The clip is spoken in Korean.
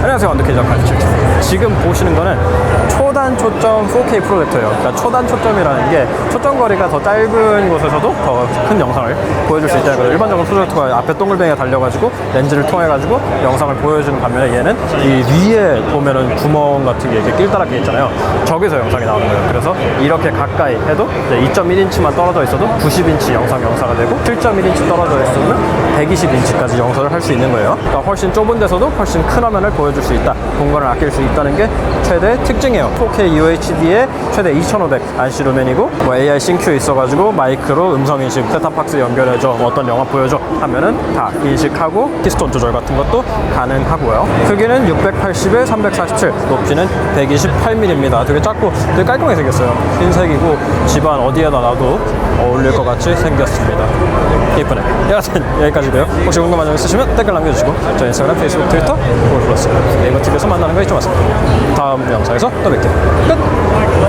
안녕하세요. 완두케이저 칼치입니다 지금 보시는 거는 초단 초점 4K 프로젝터예요. 그러니까 초단 초점이라는 게 초점 거리가 더 짧은 곳에서도 더 큰 영상을 보여줄 수 있다는 거예요 일반적으로 프로젝터가 앞에 동글뱅이가 달려가지고 렌즈를 통해 가지고 영상을 보여주는 반면에 얘는 이 위에 보면은 구멍 같은 게 이렇게 낄다랗게 있잖아요. 저기서 영상이 나오는 거예요. 그래서 이렇게 가까이 해도 2.1인치만 떨어져 있어도 90인치 영상 영상가 되고 7.1인치 떨어져 있으면 120인치까지 영상을 할 수 있는 거예요. 그러니까 훨씬 좁은 데서도 훨씬 큰 화면을 보여 줄 수 있다. 공간을 아낄 수 있다는 게 최대 특징이에요. 4K UHD에 최대 2500 RC 루멘이고 뭐 AI 싱큐 있어가지고 마이크로 음성 인식 셋탑박스 연결해줘. 뭐 어떤 영화 보여줘 하면은 다 인식하고 키스톤 조절 같은 것도 가능하고요. 크기는 680에 347 높이는 128mm입니다 되게 작고 되게 깔끔하게 생겼어요. 흰색이고 집안 어디에다 놔도 어울릴 것 같이 생겼습니다. 예쁘네. 여하튼 여기까지고요. 혹시 궁금한 점 있으시면 댓글 남겨주시고 저희 인스타그램, 페이스북, 트위터, 구글 플러스 네이버 TV에서 만나는 거 잊지 마세요 다음 영상에서 또 뵐게요 끝!